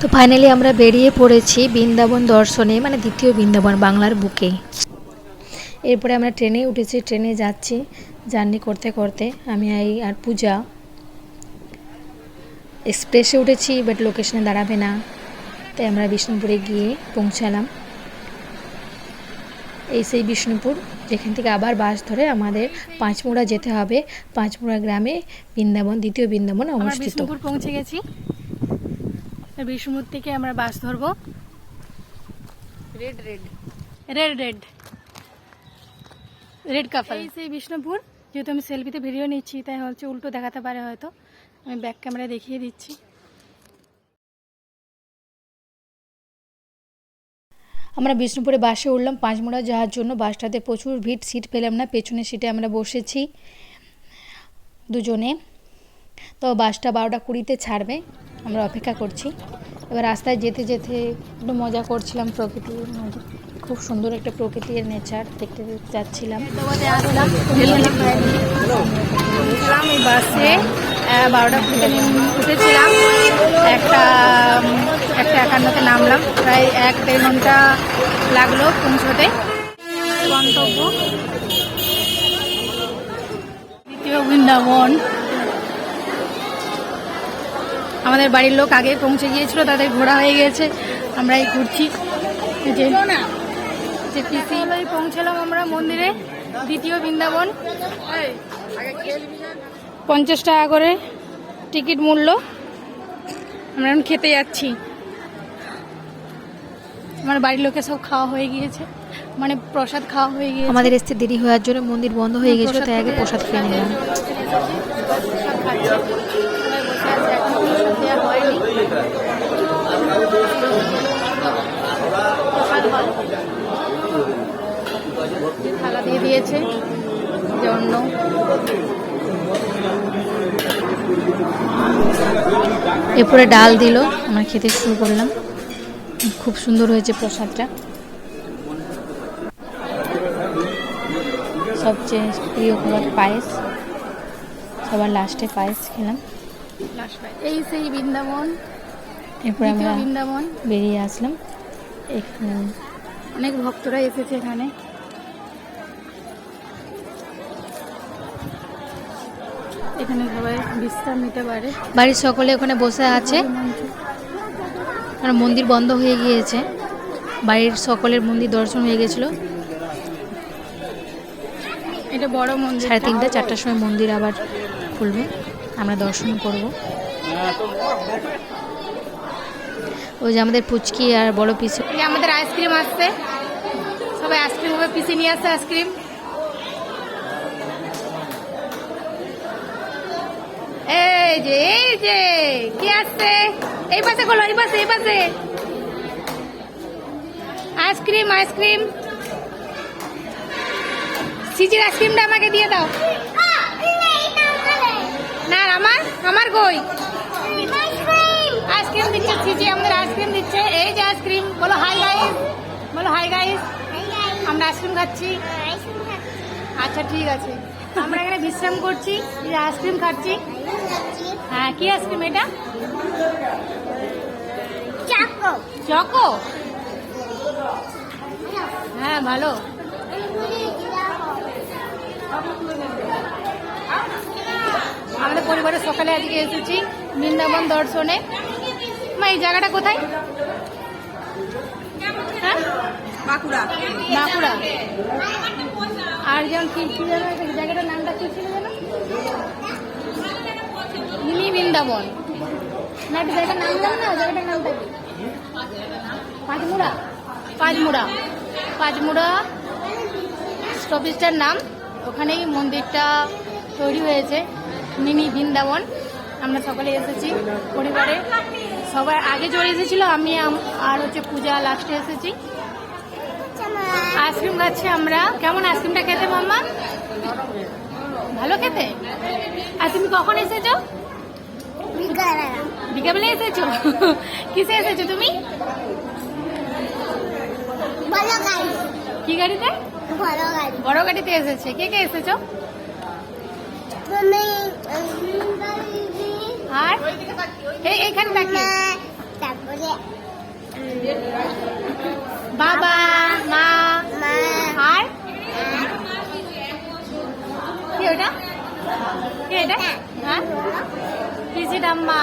তো ফাইনালি আমরা বেরিয়ে পড়েছি বৃন্দাবন দর্শনে মানে দ্বিতীয় বৃন্দাবন বাংলার বুকে। এরপরে আমরা ট্রেনে উঠেছি ট্রেনে যাচ্ছি জার্নি করতে করতে। আমি এই আর পূজা। এক্সপ্রেসে উঠেছি বাট লোকেশনে দাঁড়াবে না। তাই আমরা বিষ্ণুপুরে গিয়ে পৌঁছালাম। এই সেই বিষ্ণুপুর যেখান থেকে আবার বাস ধরে আমাদের পাঁচমুড়া যেতে হবে। পাঁচমুড়া গ্রামে বৃন্দাবন দ্বিতীয় বৃন্দাবন অবস্থিত। পৌঁছে গেছি। বিষ্ণুপুর থেকে আমরা বাস ধরবো। Red red red red red couple এই সেই বিষ্ণুপুর যেহেতু আমি সেলফিতে ভিডিও নিচ্ছি তাই হচ্ছে উল্টো দেখাতে পারে হয়তো। আমি ব্যাক ক্যামেরা দেখিয়ে দিচ্ছি। আমরা বিষ্ণুপুরে বাসে উঠলাম পাঁচমোড়া যাওয়ার জন্য। বাসটাতে প্রচুর ভিড় সিট পেলাম না পেছনের সিটে আমরা বসেছি দুজনে। তো বাসটা বারোটা কুড়িতে ছাড়বে। আমরা অপেক্ষা করছি। এবার রাস্তায় যেতে যেতে একটু মজা করছিলাম প্রকৃতির মজা খুব সুন্দর একটা প্রকৃতির নেচার দেখতে যাচ্ছিলাম। বাসে বারোটা কুড়িতে উঠেছিলাম। একটা একটা একান্নতে নামলাম। প্রায় এক দেড় ঘণ্টা লাগল পৌঁছতে। গন্তব্য। দ্বিতীয় বৃন্দাবন। আমাদের বাড়ির লোক আগে পৌঁছে গিয়েছিল তাদের ঘোরা হয়ে গেছে। আমরাই ঘুরছি। এই যে যে পৌঁছালাম আমরা মন্দিরে দ্বিতীয় বৃন্দাবন। পঞ্চাশ টাকা করে টিকিট মূল্য। আমরা এখন খেতে যাচ্ছি। আমার বাড়ির লোকে সব খাওয়া হয়ে গিয়েছে। মানে প্রসাদ খাওয়া হয়ে গিয়েছে। আমাদের আসতে দেরি হওয়ার জন্য মন্দির বন্ধ হয়ে গেছিল তাই আগে প্রসাদ খেয়ে নিলাম। থালা দিয়ে দিয়েছে, জন্য। এরপরে ডাল দিল, আমরা খেতে শুরু করলাম। খুব সুন্দর হয়েছে প্রসাদটা। সবচেয়ে প্রিয় খাবার পায়েস। সবার লাস্টে পায়েস খেলাম। এই সেই বৃন্দাবন এরপরে আমরা বৃন্দাবন। বেরিয়ে আসলাম। এখানে অনেক ভক্তরা এসেছে এখানে। এখানে সবাই বিশ্রাম নিতে পারে। বাড়ির সকলে ওখানে বসে আছে। আর মন্দির বন্ধ হয়ে গিয়েছে। বাড়ির সকলের মন্দির দর্শন হয়ে গেছিল। এটা বড় মন্দির। সাড়ে তিনটা চারটার সময় মন্দির আবার খুলবে। আমরা দর্শন করব। ওই যে আমাদের পুচকি আর বড় পিসি আমাদের আইসক্রিম আসছে। সবাই আইসক্রিম হবে পিসে নিয়ে আসছে আইসক্রিম। এই যে এই যে, কি আসছে? এই পাশে খোলো, এই পাশে এই পাশে। Ice cream ice cream. সিজির আইসক্রিমটা আমাকে দিয়ে দাও না আমার আমার কই? আইসক্রিম দিচ্ছে সিজি আমাদের আইসক্রিম দিচ্ছে। এই যে আইসক্রিম বলো হাই গাইস বলো হাই গাইস আমরা আইসক্রিম খাচ্ছি। আচ্ছা ঠিক আছে। আমরা এখানে বিশ্রাম করছি এই যে আইসক্রিম খাচ্ছি। হ্যাঁ কি আইসক্রিম এটা? চকো হ্যাঁ ভালো। আমাদের পরিবারের সকালে আজকে এসেছি বৃন্দাবন দর্শনে। মা এই জায়গাটা কোথায়? হ্যাঁ? বাঁকুড়া। বাঁকুড়া। আর যেমন কি জায়গাটার নামটা কি ছিল যেন? মিনি বৃন্দাবন। না একটা জায়গাটার নাম জানো না জায়গাটার নামটা কি? পাঁচমুড়া। পাঁচমুড়া। পাঁচমুড়া স্টপেজটার নাম। ওখানেই মন্দিরটা তৈরি হয়েছে। মিনি বৃন্দাবন। আমরা সকলে এসেছি পরিবারে। সবাই আগে চলে এসেছিল আমি আর হচ্ছে পূজা লাস্টে এসেছি। আইসক্রিম খাচ্ছি আমরা। কেমন আইসক্রিমটা খেতে মাম্মা? ভালো খেতে? আর তুমি কখন এসেছ? বিকালে এসেছ? কিসে এসেছ তুমি? কি গাড়িতে? বড় গাড়িতে এসেছে। কে কে এসেছ? তুমি আর? এই এইখানে তাকিয়ে তারপরে বাবা, মা, আর? কি ওটা? কি এটা? হ্যাঁ? পিসি ডাম্মা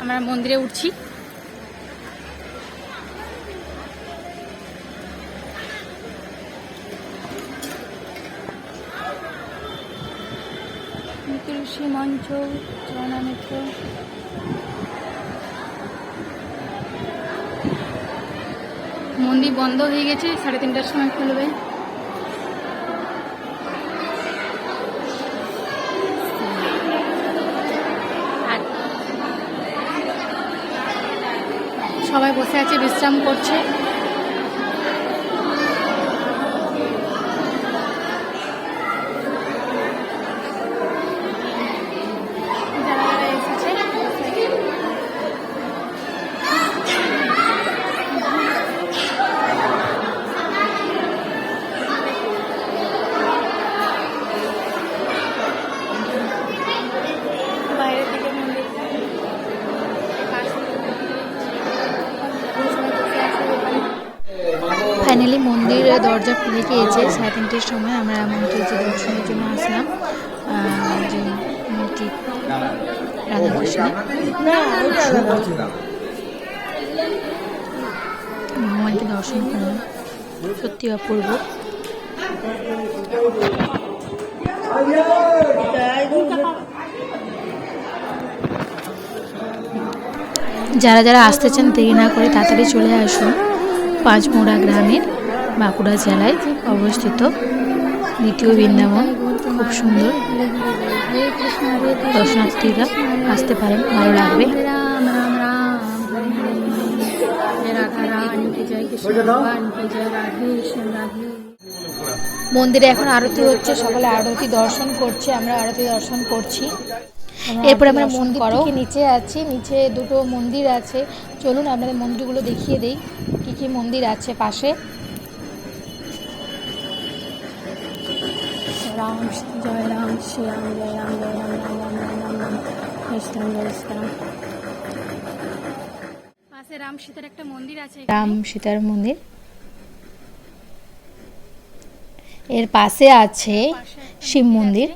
আমরা মন্দিরে উঠছি। তুলসী মঞ্চ মন্দির বন্ধ হয়ে গেছে, সাড়ে তিনটার সময় খুলবে। সবাই বসে আছে, বিশ্রাম করছে। দরজা খুলে গিয়েছে সাড়ে তিনটের সময় আমরা মন্দিরে যে দর্শনের জন্য আসলাম যে মূর্তি রাধাকৃষ্ণের ভগবানকে দর্শন করলাম সত্যি অপূর্ব। যারা যারা আসতে চান দেরি না করে তাড়াতাড়ি চলে আসুন পাঁচমোড়া গ্রামের। বাঁকুড়া জেলায় অবস্থিত। দ্বিতীয় বৃন্দাবন খুব সুন্দর। দর্শনার্থীরা আসতে পারেন ভালো লাগবে। মন্দিরে এখন আরতি হচ্ছে সকালে আরতি দর্শন করছে আমরা আরতি দর্শন করছি। এরপরে আমরা মন্দির নিচে আছি নিচে দুটো মন্দির আছে। চলুন আপনাদের মন্দিরগুলো দেখিয়ে দেই কি কি মন্দির আছে পাশে। রাম জয় রাম শ্রীরাম জয় রাম জয় রাম রাম রাম রাম রাম রাম ইসলাম পাশে রাম সীতার একটা মন্দির আছে রাম সীতার মন্দির। এর পাশে আছে শিব মন্দির।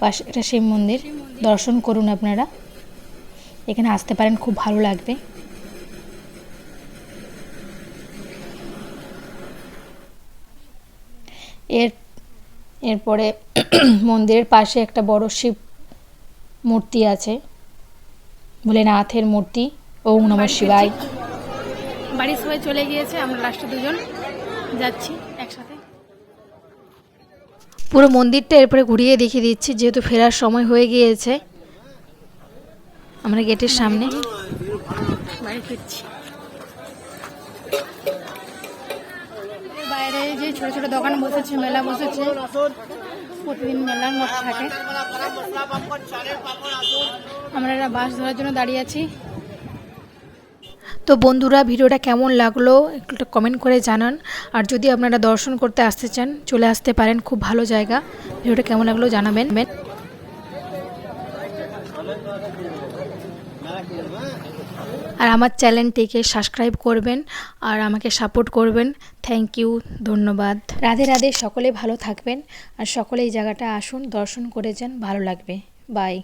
পাশে একটা শিব মন্দির। দর্শন করুন আপনারা। এখানে আসতে পারেন খুব ভালো লাগবে। এর এরপরে মন্দিরের পাশে একটা বড় শিব মূর্তি আছে ভোলেনাথের মূর্তি ওম নম শিবায়। বাড়ির সবাই চলে গিয়েছে আমরা লাস্টে দুজন যাচ্ছি একসাথে। পুরো মন্দিরটা এরপরে ঘুরিয়ে দেখিয়ে দিচ্ছি যেহেতু ফেরার সময় হয়ে গিয়েছে। আমরা গেটের সামনে। বাড়ি ফিরছি। ছোট ছোট দোকান বসেছে, মেলা বসেছে। প্রতিদিন মেলার মত থাকে। আমরা বাস ধরার জন্য দাঁড়িয়ে আছি। তো বন্ধুরা, ভিডিওটা কেমন লাগল একটু কমেন্ট করে জানান। আর যদি আপনারা দর্শন করতে আসতে চান, চলে আসতে পারেন, খুব ভালো জায়গা। ভিডিওটা কেমন লাগল জানাবেন। আর আমার চ্যানেলটিকে সাবস্ক্রাইব করবেন আর আমাকে সাপোর্ট করবেন। থ্যাংক ইউ ধন্যবাদ। রাধে রাধে, সকলে ভালো থাকবেন। আর সকলে এই জায়গাটা আসুন, দর্শন করে যান, ভালো লাগবে। বাই